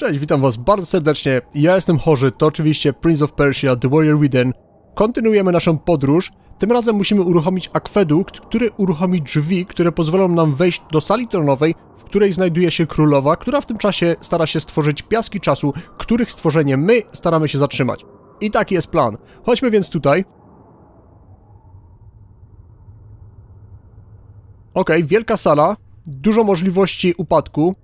Cześć, witam was bardzo serdecznie. Ja jestem Chorzy, to oczywiście Prince of Persia, The Warrior Within. Kontynuujemy naszą podróż. Tym razem musimy uruchomić akwedukt, który uruchomi drzwi, które pozwolą nam wejść do sali tronowej, w której znajduje się królowa, która w tym czasie stara się stworzyć piaski czasu, których stworzenie my staramy się zatrzymać. I taki jest plan. Chodźmy więc tutaj. Okej, wielka sala, dużo możliwości upadku,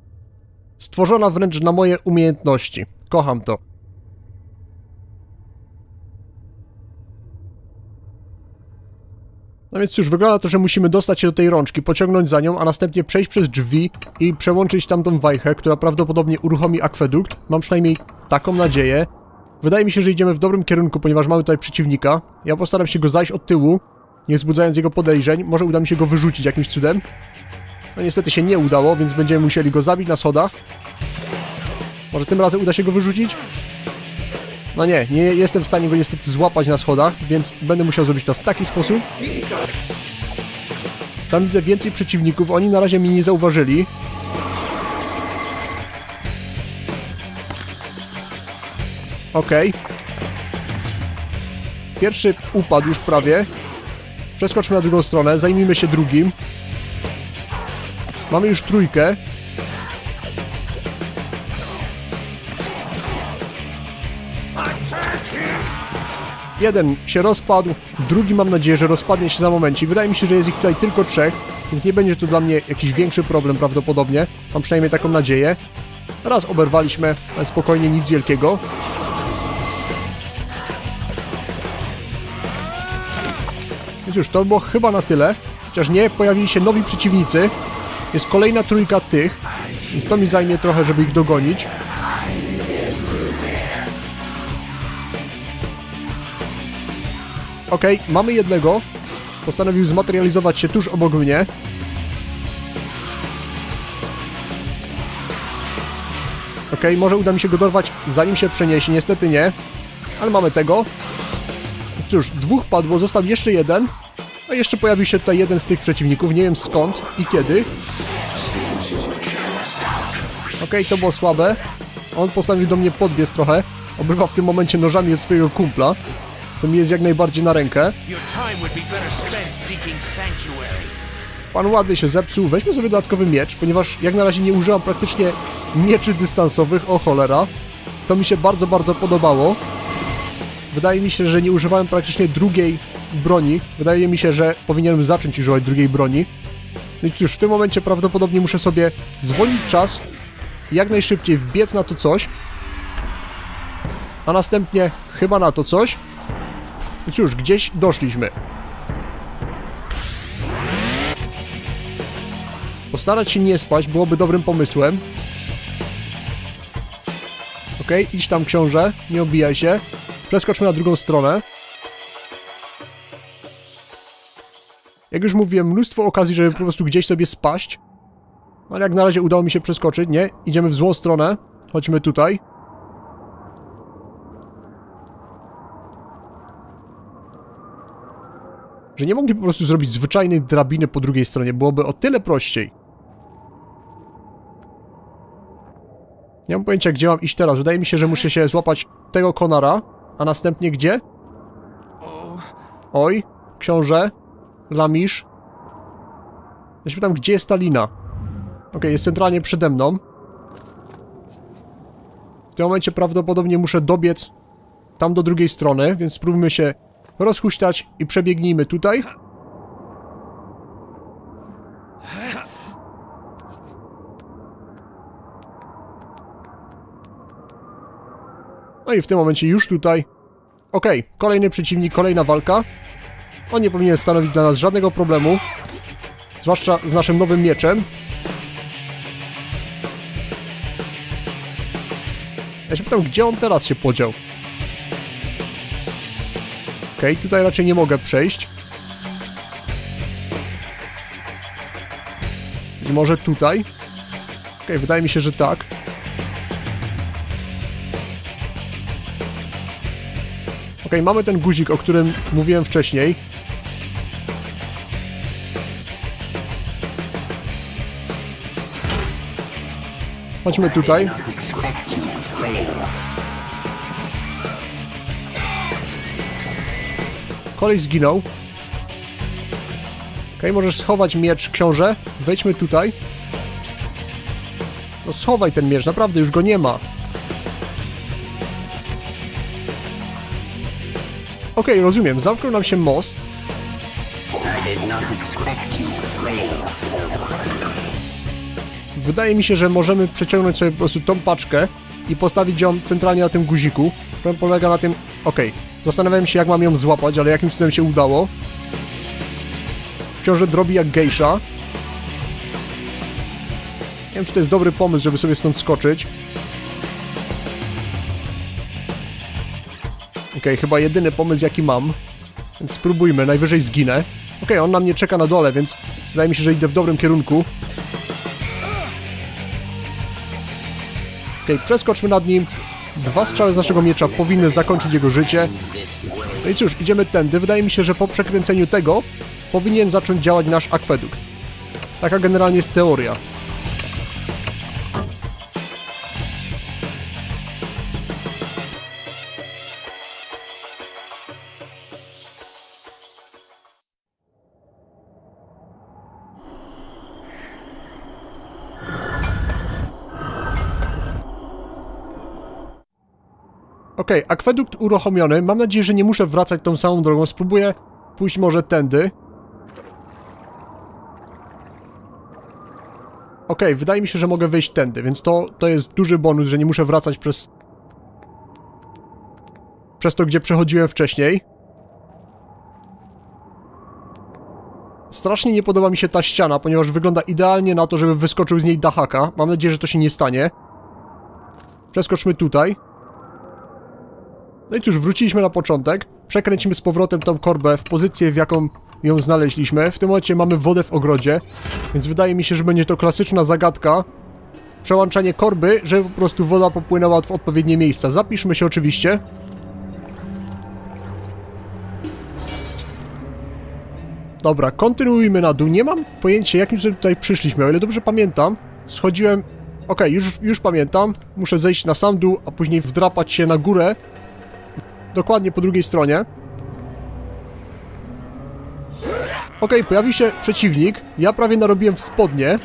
stworzona wręcz na moje umiejętności. Kocham to. No więc cóż, wygląda to, że musimy dostać się do tej rączki, pociągnąć za nią, a następnie przejść przez drzwi i przełączyć tamtą wajchę, która prawdopodobnie uruchomi akwedukt. Mam przynajmniej taką nadzieję. Wydaje mi się, że idziemy w dobrym kierunku, ponieważ mamy tutaj przeciwnika. Ja postaram się go zajść od tyłu, nie wzbudzając jego podejrzeń. Może uda mi się go wyrzucić jakimś cudem. No niestety się nie udało, więc będziemy musieli go zabić na schodach. Może tym razem uda się go wyrzucić? No nie, nie jestem w stanie go niestety złapać na schodach, więc będę musiał zrobić to w taki sposób. Tam widzę więcej przeciwników, oni na razie mnie nie zauważyli. Okej. Pierwszy upadł już prawie. Przeskoczmy na drugą stronę, zajmijmy się drugim. Mamy już trójkę. Jeden się rozpadł, drugi mam nadzieję, że rozpadnie się za momencie. Wydaje mi się, że jest ich tutaj tylko trzech, więc nie będzie to dla mnie jakiś większy problem prawdopodobnie. Mam przynajmniej taką nadzieję. Raz oberwaliśmy, ale spokojnie, nic wielkiego. Więc już, to było chyba na tyle. Chociaż nie, pojawili się nowi przeciwnicy. Jest kolejna trójka tych, więc to mi zajmie trochę, żeby ich dogonić. Okej, mamy jednego. Postanowił zmaterializować się tuż obok mnie. Okej, może uda mi się go dorwać zanim się przeniesie, niestety nie. Ale mamy tego. Cóż, dwóch padło, został jeszcze jeden. A jeszcze pojawił się tutaj jeden z tych przeciwników, nie wiem skąd i kiedy. Okej, to było słabe. On postanowił do mnie podbiec trochę. Obrywa w tym momencie nożami od swojego kumpla. Co mi jest jak najbardziej na rękę. Pan ładny się zepsuł. Weźmy sobie dodatkowy miecz, ponieważ jak na razie nie używam praktycznie mieczy dystansowych. O cholera. To mi się bardzo, bardzo podobało. Wydaje mi się, że nie używałem praktycznie drugiej broni. Wydaje mi się, że powinienem zacząć używać drugiej broni. No i cóż, w tym momencie prawdopodobnie muszę sobie zwolnić czas jak najszybciej wbiec na to coś, a następnie chyba na to coś. I cóż, gdzieś doszliśmy. Postarać się nie spać byłoby dobrym pomysłem. Okej, idź tam książę, nie obijaj się. Przeskoczmy na drugą stronę. Jak już mówiłem, mnóstwo okazji, żeby po prostu gdzieś sobie spaść. Ale jak na razie udało mi się przeskoczyć. Nie, idziemy w złą stronę. Chodźmy tutaj. Że nie mogli po prostu zrobić zwyczajnej drabiny po drugiej stronie. Byłoby o tyle prościej. Nie mam pojęcia, gdzie mam iść teraz. Wydaje mi się, że muszę się złapać tego konara, a następnie gdzie? Oj, książę, lamisz. Ja się pytam, gdzie jest ta lina? Okej, jest centralnie przede mną. W tym momencie prawdopodobnie muszę dobiec tam do drugiej strony, więc spróbujmy się rozhuśtać i przebiegnijmy tutaj. No i w tym momencie już tutaj. Okej, kolejny przeciwnik, kolejna walka. On nie powinien stanowić dla nas żadnego problemu. Zwłaszcza z naszym nowym mieczem. Ja się pytam, gdzie on teraz się podział? Okej, tutaj raczej nie mogę przejść. Być może tutaj? Okej, wydaje mi się, że tak. Okej, mamy ten guzik, o którym mówiłem wcześniej. Chodźmy tutaj. Kolej zginął. Okej, możesz schować miecz, książę. Wejdźmy tutaj. No schowaj ten miecz, naprawdę już go nie ma. Okej, rozumiem, zamknął nam się most. I did not expect you to fail. Wydaje mi się, że możemy przeciągnąć sobie po prostu tą paczkę i postawić ją centralnie na tym guziku. Problem polega na tym... Okej, zastanawiałem się jak mam ją złapać, ale jakimś cudem się udało. Książę drobi jak gejsza. Nie wiem, czy to jest dobry pomysł, żeby sobie stąd skoczyć. Okej, chyba jedyny pomysł jaki mam. Więc spróbujmy, najwyżej zginę. Okej, on na mnie czeka na dole, więc wydaje mi się, że idę w dobrym kierunku. Okej, przeskoczmy nad nim. Dwa strzały z naszego miecza powinny zakończyć jego życie. No i cóż, idziemy tędy. Wydaje mi się, że po przekręceniu tego powinien zacząć działać nasz akwedukt. Taka generalnie jest teoria. Okej, akwedukt uruchomiony. Mam nadzieję, że nie muszę wracać tą samą drogą. Spróbuję pójść może tędy. Okej, wydaje mi się, że mogę wyjść tędy, więc to, to jest duży bonus, że nie muszę wracać przez... Przez to, gdzie przechodziłem wcześniej. Strasznie nie podoba mi się ta ściana, ponieważ wygląda idealnie na to, żeby wyskoczył z niej dachaka. Mam nadzieję, że to się nie stanie. Przeskoczmy tutaj. No i cóż, wróciliśmy na początek. Przekręcimy z powrotem tą korbę w pozycję, w jaką ją znaleźliśmy. W tym momencie mamy wodę w ogrodzie, więc wydaje mi się, że będzie to klasyczna zagadka. Przełączanie korby, żeby po prostu woda popłynęła w odpowiednie miejsca. Zapiszmy się oczywiście. Dobra, kontynuujmy na dół. Nie mam pojęcia, jakim sobie tutaj przyszliśmy. O ile dobrze pamiętam, schodziłem... Okej, już, już pamiętam. Muszę zejść na sam dół, a później wdrapać się na górę dokładnie po drugiej stronie. Okej, pojawił się przeciwnik. Ja prawie narobiłem w spodnie.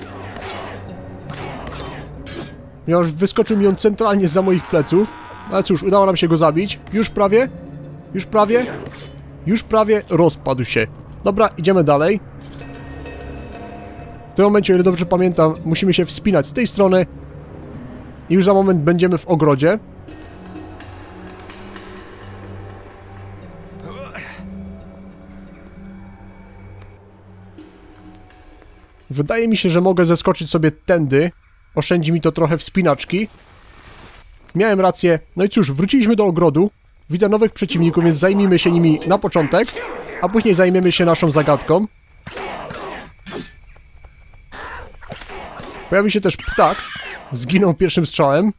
Ponieważ wyskoczył mi on centralnie za moich pleców. Ale cóż, udało nam się go zabić. Już prawie. Już prawie. Już prawie rozpadł się. Dobra, idziemy dalej. W tym momencie, o ile dobrze pamiętam, musimy się wspinać z tej strony. I już za moment będziemy w ogrodzie. Wydaje mi się, że mogę zeskoczyć sobie tędy. Oszczędzi mi to trochę wspinaczki. Miałem rację. No i cóż, wróciliśmy do ogrodu. Widzę nowych przeciwników, więc zajmijmy się nimi na początek, a później zajmiemy się naszą zagadką. Pojawił się też ptak. Zginął pierwszym strzałem.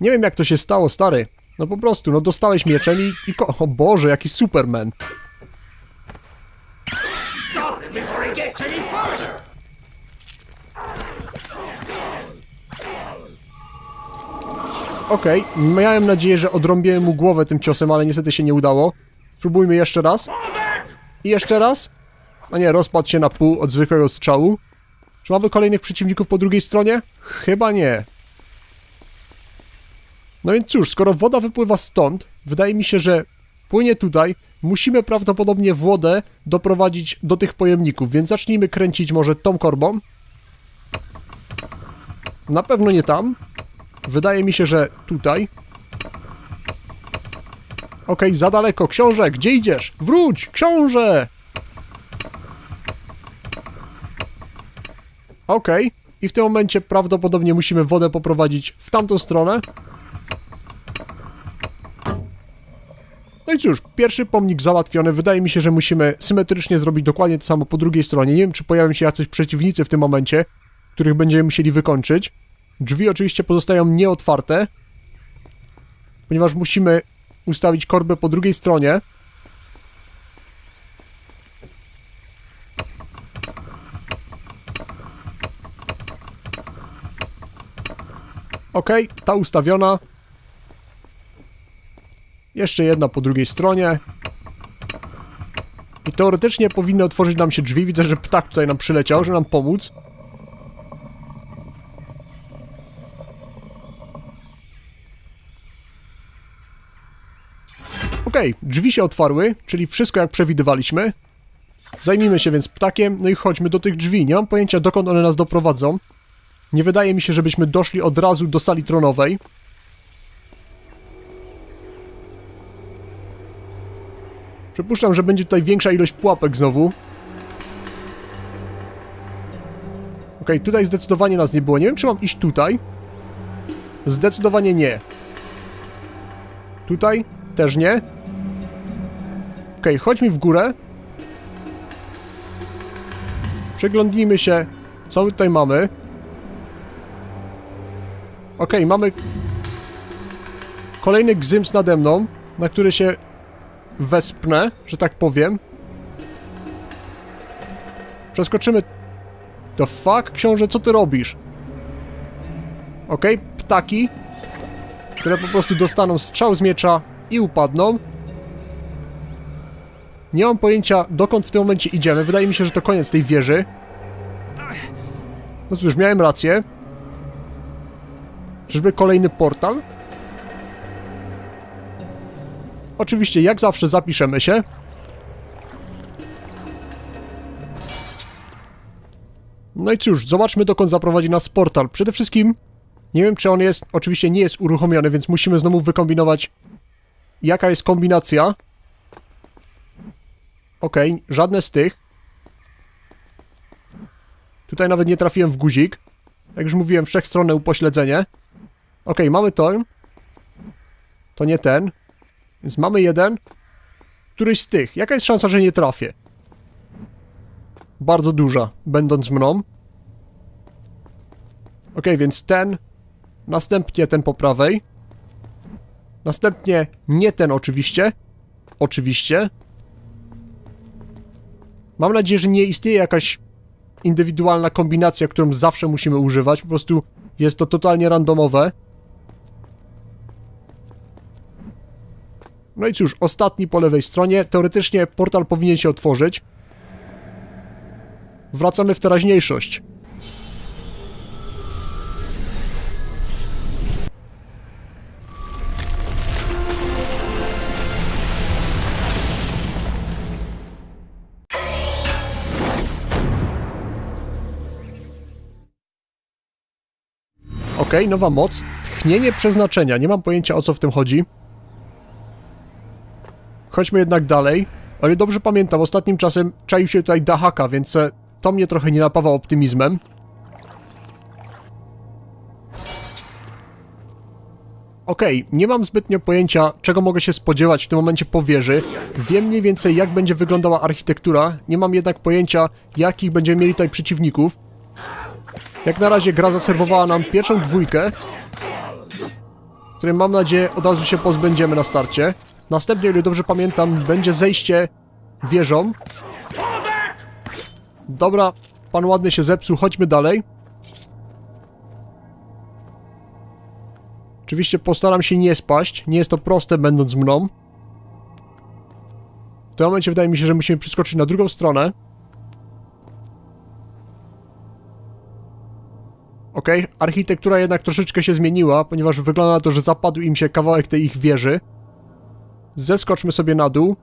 Nie wiem jak to się stało, stary. No po prostu, no dostałeś mieczem i... i o Boże, jaki Superman. Gets any further! Okej, miałem nadzieję, że odrąbiłem mu głowę tym ciosem, ale niestety się nie udało. Spróbujmy jeszcze raz. I jeszcze raz. A nie, rozpadł się na pół od zwykłego strzału. Czy mamy kolejnych przeciwników po drugiej stronie? Chyba nie. No więc cóż, skoro woda wypływa stąd, wydaje mi się, że płynie tutaj, musimy prawdopodobnie wodę doprowadzić do tych pojemników, więc zacznijmy kręcić może tą korbą. Na pewno nie tam. Wydaje mi się, że tutaj. Okej, za daleko. Książę, gdzie idziesz? Wróć! Książę! Okej. I w tym momencie prawdopodobnie musimy wodę poprowadzić w tamtą stronę. No i cóż, pierwszy pomnik załatwiony. Wydaje mi się, że musimy symetrycznie zrobić dokładnie to samo po drugiej stronie. Nie wiem, czy pojawią się jacyś przeciwnicy w tym momencie, których będziemy musieli wykończyć. Drzwi oczywiście pozostają nieotwarte, ponieważ musimy ustawić korbę po drugiej stronie. Ok, ta ustawiona. Jeszcze jedna po drugiej stronie. I teoretycznie powinny otworzyć nam się drzwi. Widzę, że ptak tutaj nam przyleciał, żeby nam pomóc. Okej, drzwi się otwarły, czyli wszystko jak przewidywaliśmy. Zajmijmy się więc ptakiem, no i chodźmy do tych drzwi. Nie mam pojęcia dokąd one nas doprowadzą. Nie wydaje mi się, żebyśmy doszli od razu do sali tronowej. Przypuszczam, że będzie tutaj większa ilość pułapek znowu. Okej, tutaj zdecydowanie nas nie było. Nie wiem, czy mam iść tutaj. Zdecydowanie nie. Tutaj też nie. Okej, chodźmy w górę. Przeglądnijmy się, co my tutaj mamy. Okej, mamy kolejny gzyms nade mną, na który się wespnę, że tak powiem. Przeskoczymy. The fuck, książę, co ty robisz? Okej, ptaki, które po prostu dostaną strzał z miecza i upadną. Nie mam pojęcia, dokąd w tym momencie idziemy. Wydaje mi się, że to koniec tej wieży. No cóż, miałem rację. Czyżby kolejny portal? Oczywiście, jak zawsze zapiszemy się. No i cóż, zobaczmy dokąd zaprowadzi nas portal. Przede wszystkim, nie wiem czy on jest, oczywiście nie jest uruchomiony, więc musimy znowu wykombinować jaka jest kombinacja. Okej, żadne z tych. Tutaj nawet nie trafiłem w guzik. Jak już mówiłem, wszechstronne upośledzenie. Okej, mamy to. To nie ten. Więc mamy jeden. Któryś z tych. Jaka jest szansa, że nie trafię? Bardzo duża, będąc mną. Okej, więc ten. Następnie ten po prawej. Następnie nie ten oczywiście. Oczywiście. Mam nadzieję, że nie istnieje jakaś indywidualna kombinacja, którą zawsze musimy używać. Po prostu jest to totalnie randomowe. No i cóż, ostatni po lewej stronie. Teoretycznie portal powinien się otworzyć. Wracamy w teraźniejszość. Okej, nowa moc. Tchnienie przeznaczenia. Nie mam pojęcia o co w tym chodzi. Chodźmy jednak dalej. Ale dobrze pamiętam, ostatnim czasem czaił się tutaj Dahaka, więc e, to mnie trochę nie napawa optymizmem. Okej, nie mam zbytnio pojęcia, czego mogę się spodziewać w tym momencie po wieży. Wiem mniej więcej, jak będzie wyglądała architektura. Nie mam jednak pojęcia, jakich będziemy mieli tutaj przeciwników. Jak na razie gra zaserwowała nam pierwszą dwójkę, której mam nadzieję od razu się pozbędziemy na starcie. Następnie, ile dobrze pamiętam, będzie zejście wieżą. Dobra, pan ładnie się zepsuł, chodźmy dalej. Oczywiście postaram się nie spaść, nie jest to proste będąc mną. W tym momencie wydaje mi się, że musimy przeskoczyć na drugą stronę. Okej, architektura jednak troszeczkę się zmieniła, ponieważ wygląda na to, że zapadł im się kawałek tej ich wieży. Zeskoczmy sobie na dół.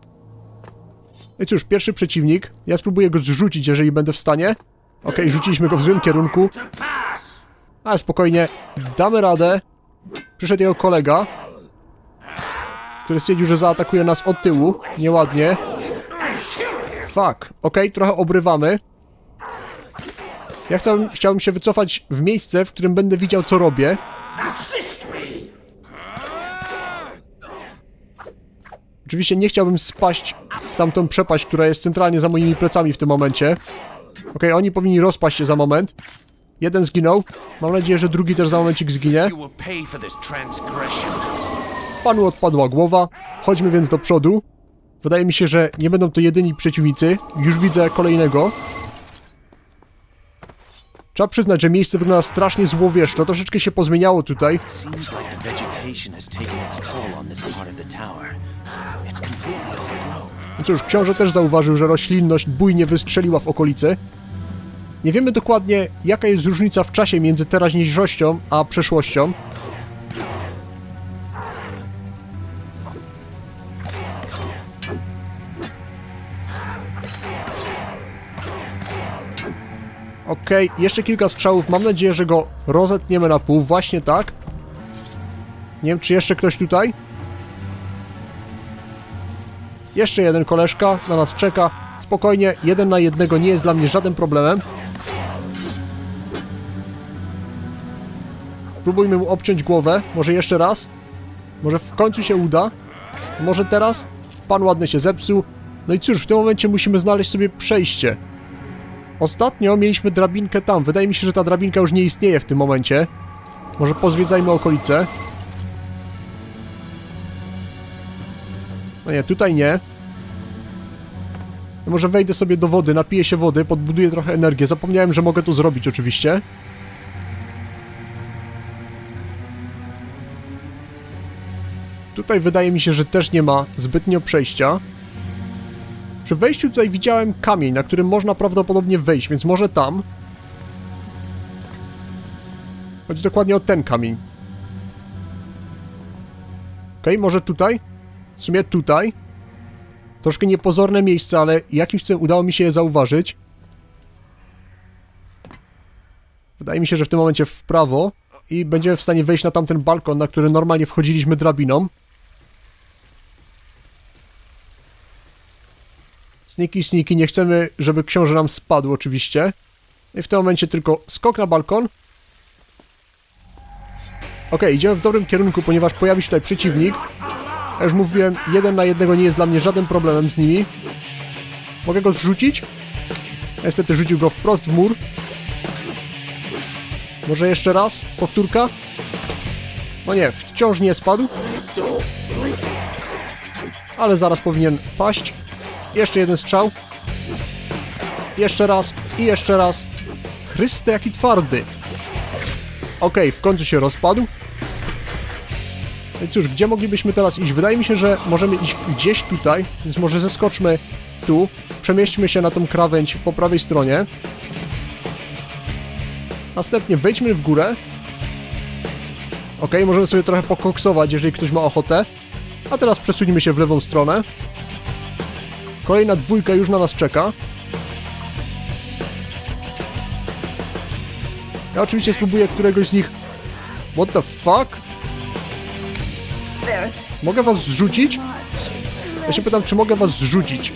I cóż, pierwszy przeciwnik. Ja spróbuję go zrzucić, jeżeli będę w stanie. Okej, rzuciliśmy go w złym kierunku. Ale spokojnie, damy radę. Przyszedł jego kolega, który stwierdził, że zaatakuje nas od tyłu. Nieładnie. Fuck. Okej, trochę obrywamy. Ja chciałbym, chciałbym się wycofać w miejsce, w którym będę widział, co robię. Oczywiście nie chciałbym spaść w tamtą przepaść, która jest centralnie za moimi plecami w tym momencie. Okej, oni powinni rozpaść się za moment. Jeden zginął. Mam nadzieję, że drugi też za momencik zginie. Panu odpadła głowa. Chodźmy więc do przodu. Wydaje mi się, że nie będą to jedyni przeciwnicy. Już widzę kolejnego. Trzeba przyznać, że miejsce wygląda strasznie złowieszczo, troszeczkę się pozmieniało tutaj. No cóż, książę też zauważył, że roślinność bujnie wystrzeliła w okolicy. Nie wiemy dokładnie, jaka jest różnica w czasie między teraźniejszością a przeszłością. Okej, jeszcze kilka strzałów. Mam nadzieję, że go rozetniemy na pół. Właśnie tak. Nie wiem, czy jeszcze ktoś tutaj? Jeszcze jeden koleżka na nas czeka. Spokojnie, jeden na jednego nie jest dla mnie żadnym problemem. Spróbujmy mu obciąć głowę. Może jeszcze raz. Może w końcu się uda. Może teraz. Pan ładny się zepsuł. No i cóż, w tym momencie musimy znaleźć sobie przejście. Ostatnio mieliśmy drabinkę tam. Wydaje mi się, że ta drabinka już nie istnieje w tym momencie. Może pozwiedzajmy okolice. No nie, tutaj nie. No Może wejdę sobie do wody, napiję się wody, podbuduję trochę energię. Zapomniałem, że mogę to zrobić oczywiście. Tutaj wydaje mi się, że też nie ma zbytnio przejścia. Przy wejściu tutaj widziałem kamień, na którym można prawdopodobnie wejść, więc może tam. Chodzi dokładnie o ten kamień. Okej, może tutaj? W sumie tutaj. Troszkę niepozorne miejsce, ale jakimś cudem udało mi się je zauważyć. Wydaje mi się, że w tym momencie w prawo i będziemy w stanie wejść na tamten balkon, na który normalnie wchodziliśmy drabiną. Sniki, sniki, nie chcemy, żeby książę nam spadł oczywiście. I w tym momencie tylko skok na balkon. Ok, idziemy w dobrym kierunku, ponieważ pojawi się tutaj przeciwnik. Jak już mówiłem, jeden na jednego nie jest dla mnie żadnym problemem z nimi. Mogę go zrzucić? Niestety rzucił go wprost w mur. Może jeszcze raz? Powtórka? No nie, wciąż nie spadł. Ale zaraz powinien paść. Jeszcze jeden strzał. Jeszcze raz i jeszcze raz. Chryste, jaki twardy. Okej, w końcu się rozpadł. Cóż, gdzie moglibyśmy teraz iść? Wydaje mi się, że możemy iść gdzieś tutaj, więc może zeskoczmy tu, przemieśćmy się na tą krawędź po prawej stronie. Następnie wejdźmy w górę. Ok, możemy sobie trochę pokoksować, jeżeli ktoś ma ochotę. A teraz przesuńmy się w lewą stronę. Kolejna dwójka już na nas czeka. Ja oczywiście spróbuję któregoś z nich... What the fuck? Mogę was zrzucić? Ja się pytam, czy mogę was zrzucić?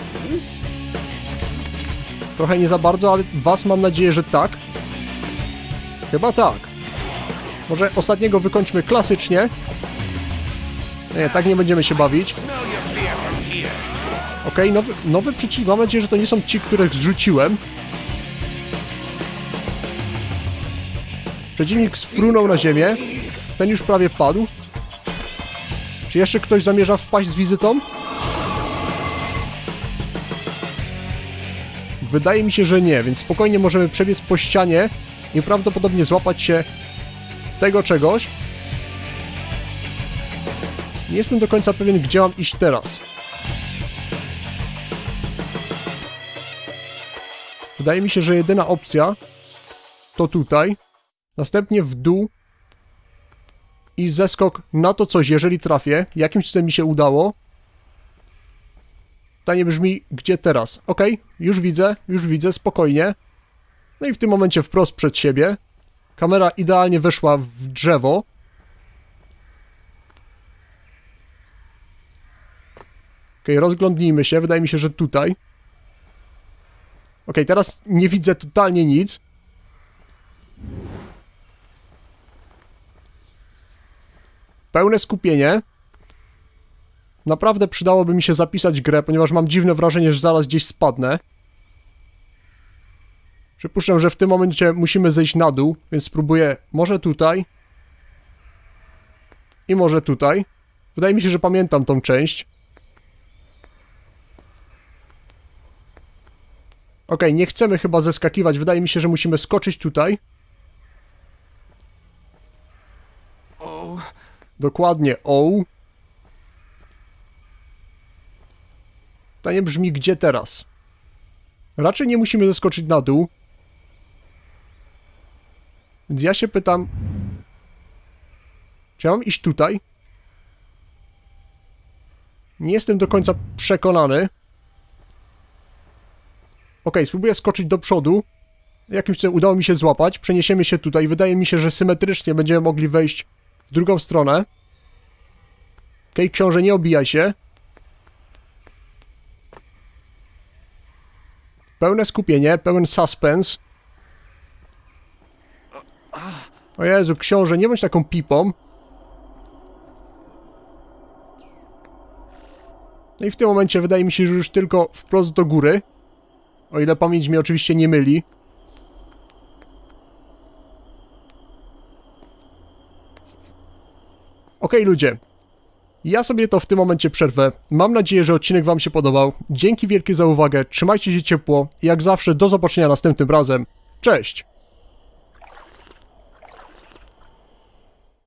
Trochę nie za bardzo, ale was mam nadzieję, że tak. Chyba tak. Może ostatniego wykończmy klasycznie. Nie, tak nie będziemy się bawić. Okej, nowy, nowy przeciwnik. Mam nadzieję, że to nie są ci, których zrzuciłem. Przeciwnik sfrunął na ziemię. Ten już prawie padł. Czy jeszcze ktoś zamierza wpaść z wizytą? Wydaje mi się, że nie, więc spokojnie możemy przebiec po ścianie i prawdopodobnie złapać się tego czegoś. Nie jestem do końca pewien, gdzie mam iść teraz. Wydaje mi się, że jedyna opcja to tutaj. Następnie w dół i zeskok na to coś, jeżeli trafię. Jakimś cudem mi się udało. Pytanie brzmi, gdzie teraz? Ok, już widzę, już widzę, spokojnie. No i w tym momencie wprost przed siebie. Kamera idealnie weszła w drzewo. Ok, rozglądnijmy się. Wydaje mi się, że tutaj. Ok, teraz nie widzę totalnie nic. Pełne skupienie. Naprawdę przydałoby mi się zapisać grę, ponieważ mam dziwne wrażenie, że zaraz gdzieś spadnę. Przypuszczam, że w tym momencie musimy zejść na dół, więc spróbuję może tutaj. I może tutaj. Wydaje mi się, że pamiętam tą część. Okej, okay, nie chcemy chyba zeskakiwać. Wydaje mi się, że musimy skoczyć tutaj. O. Dokładnie, o. Pytanie brzmi, gdzie teraz? Raczej nie musimy zeskoczyć na dół. Więc ja się pytam... Czy ja mam iść tutaj? Nie jestem do końca przekonany. Okej, spróbuję skoczyć do przodu. Jakimś cudem udało mi się złapać. Przeniesiemy się tutaj. Wydaje mi się, że symetrycznie będziemy mogli wejść w drugą stronę. Okej, książę, nie obijaj się. Pełne skupienie, pełen suspens. O Jezu, książę, nie bądź taką pipą. No i w tym momencie wydaje mi się, że już tylko wprost do góry. O ile pamięć mnie oczywiście nie myli. Okej, ludzie. Ja sobie to w tym momencie przerwę. Mam nadzieję, że odcinek Wam się podobał. Dzięki wielkie za uwagę, trzymajcie się ciepło i jak zawsze do zobaczenia następnym razem. Cześć!